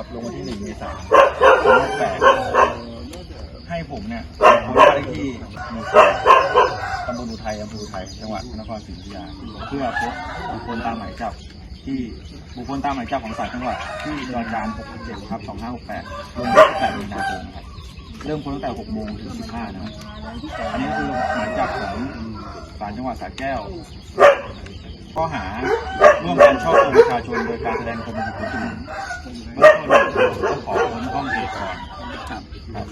ครับ ลงวันที่หนึ่งเมษายนสองพันแปดให้ผมเนี่ยคนบ้านเลขที่หมู่สี่ตำบลอุทัยอำเภออุทัยจังหวัดนครศรีอยุธยาชเพื่อพบบุคคลตามหมายจับที่บุคคลตามหมายจับของศาลจังหวัดที่จอจาน67ครับ2568ลงวันที่8มีนาคมครับเริ่มค้นตั้งแต่6โมงถึง15นะครับอันนี้คือหมายจับของศาลจังหวัดสระแก้ว ข้อหาร่วมกันช่อโกงประชาชนโดยการแสดงตนเป็นบุคคลอื่นเบื้อ ของห้องเอกก่อนครับครับ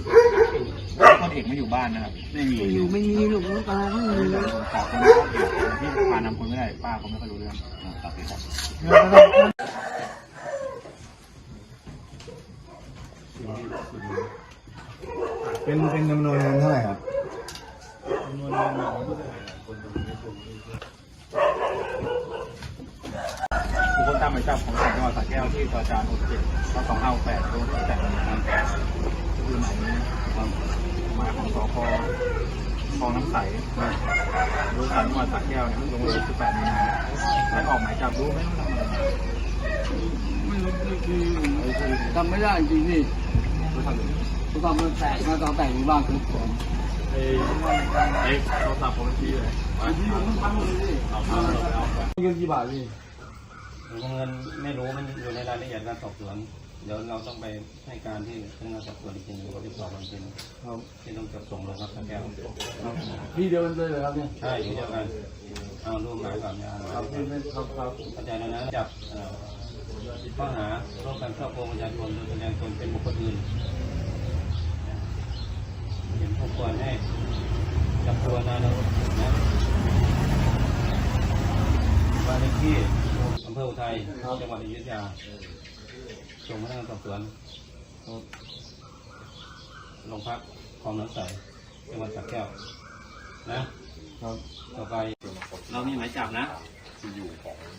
แล้วคนเอกไม่อยู่บ้านนะครับ ไม่มีอยู่ไม่มีหลูกน้องตาไม่มีขอคนห้องเอกที่พานำคนไม่ได้ป้าเขาไม่ค่อยรู้เรื่องครับครับเป็นเป็นจำนวนเงินเท่าไหร่ครับบุคคลตามหมายจับของศาลจังหวัดสระแก้วที่จอจาน67ข้อ2568โดนที่แต่งนะครับคือหมายนี้มายของสพคลองน้ำใสโดยศาลจังหวัดสระแก้วเนี่ยเพิ่งลงวันที่18มีนาให้ออกหมายจับรู้ไหมว่าทำอะไรไม่รู้คือทำไม่ได้จริงนี่รู้ทำหรือเขาทำมันแตกมาตอนแตกในบ้านทุกคนไอ้ไอ้โทรศัพท์ผมที่เลยที่ผมันพังเลยดิเอาเอาเอาเอาเงินกี่บาทพี่ เงินไม่รู้มันอยู่ในรายละเอียดการสอบสวน เดี๋ยวเราต้องไปให้การที่พนักงานสอบสวนจริงๆเขาไปสอบกันจริงครับที่ต้องจับส่งโรงพักสระแก้วพี่เดียวกันเลยเหรอครับเนี่ยใช่อยู่เดียวกันเอารูปหมายก่อนยาครับพี่ไม่ครับครับเข้าใจแล้วนะจับเอ่อข้อหาร่วมกันช่อโกงประชาชนโดยแสดงตนเป็นบุคคลอื่นเห็นผู้ควรให้จับตัวนายนรสนะบ้านเลขที่ อำเภออุทัยจังหวัดอยุธยาส่งพนักงานสอบสวนโรงพักคลองน้ำใสจังหวัดสระแก้วนะครับต่อไปเรามีหมายจับนะ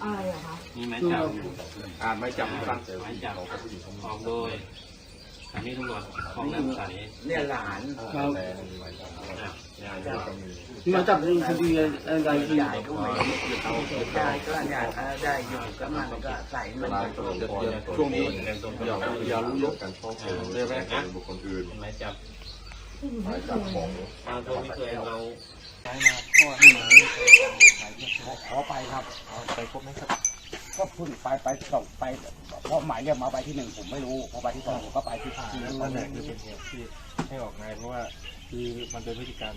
อะไรเหรอคะมีหมายจับอ่านหมายจับฟังหมายจับออกโดย สถานีตำรวจคลองน้ำใสเนี่ยหลานครับนะยามาจับเรื่องคดีอะไรที่ใหญ่ก็ได้ก็อยากได้อยู่ก็มันก็ใส่มันช่วงนี้อย่าอย่าลุกการช่อโกงเรื่อยๆนะบุคคลอื่นหมายจับหมายจับของบางตัวไม่เคยเราขอไปครับไปพบไหมครับ ก็พุ่งไปไปสองไปเพราะหมายเรียกมาไปที่หนึ่งผมไม่รู้พอไปที่สองผมก็ไปที่ที่นั่นแหละคือเป็นเหตุที่ให้ออกนายเพราะว่าคือมันเป็นพฤติกรรม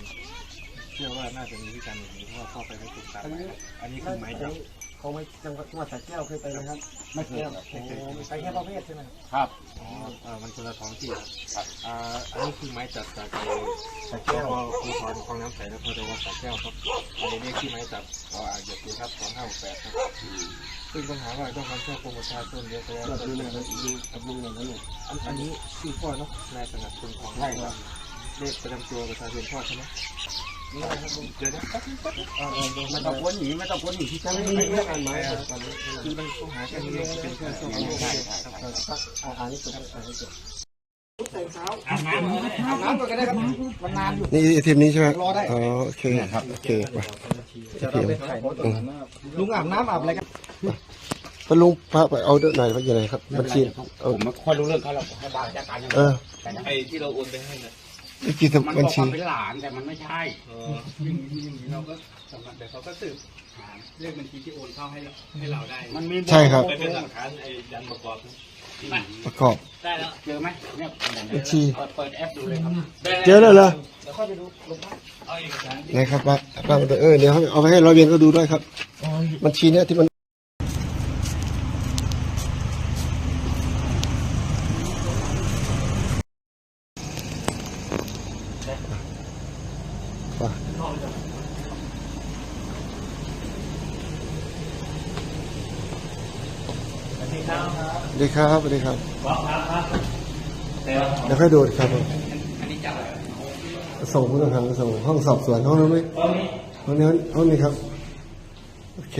เชื่อว่าน่าจะมีพฤติกรรมแบบนี้เพราะว่าเข้าไปไม่ถูกตามหมายอันนี้คือหมายจับ เขาไม่จังหวัดจังหวัดสระแก้วเคยไปไหมครับไม่เคยครับไปแค่ประเภทใช่ไหมครับอ๋อเออมันคนละท้องที่ครับอ่าอันนี้คือไม้จับจากไอ้สระแก้วภูธรคลองน้ำใสนครจังหวัดสระแก้วครับอันนี้เรียกที่ไม้จับขออ่านหยดดูครับสองห้าหกแปดครับซึ่งปัญหาว่าต้องการช่อโกงประชาชนเยอะไปแล้วดูเลยดูกับลุงเลยนะลูกอันอันนี้คือพ่อเนาะนายสงัดคุณทองใช่ครับเลขประจำตัวประชาชนพ่อใช่ไหมนี่นะครับลุง เดี๋ยวนะแป๊บนึงแป๊บนึงเออเออเออไม่ต้องพ้นหนีไม่ต้องพ้นหนีที่จะไม่ไม่มีมีเรื่องการไม้ครับตอนนี้คือมันต้องหาแค่นี้เป็นแค่ช่วงนี้ใช่ครับอ่าอ่านี่สุดอ่านี่สุดนี่ทีมนี้ใช่ไหมอ๋อโอเคครับโอเคไปทีมลุงอาบน้ำอาบอะไรกันพลุงพาไปเอาด้วยหน่อยว่าอย่างไรครับบัญชีเอาผมไม่ค่อยรู้เรื่องเขาหรอกให้บาจัดการเออไอ้ที่เราโอนไปให้นะนี่กี่มันบับญอกชี ว่าเป็นหลานแต่มันไม่ใช่เราก็สำนักแต่เขาก็สืบหาเลขบัญชีที่โอนเข้าให้ให้เราได้มันมีใช่ครับไปเป็นหลักฐานไอ้ยันประกอบประกอบ ได้แล้วเจอไหมเนี่ยบัญชี เปิดเปิดแอปดูเลยครับเจอแล้วเหรอเดี๋ยวค่อยไปดูลงบ้านเอาเอกสารไหนครับป้าป้าเออเดี๋ยวเอาไปให้ร้อยเวียนก็ดูด้วยครับบัญชีเนี้ยที่มัน สวัสดีครับสวัสดีครับเดี๋ยวค่อยดูครับผมส่งผู้ต้องหาส่งห้องสอบสวนห้องนั้นไหมห้องนี้ห้องนี้ครับ โอเค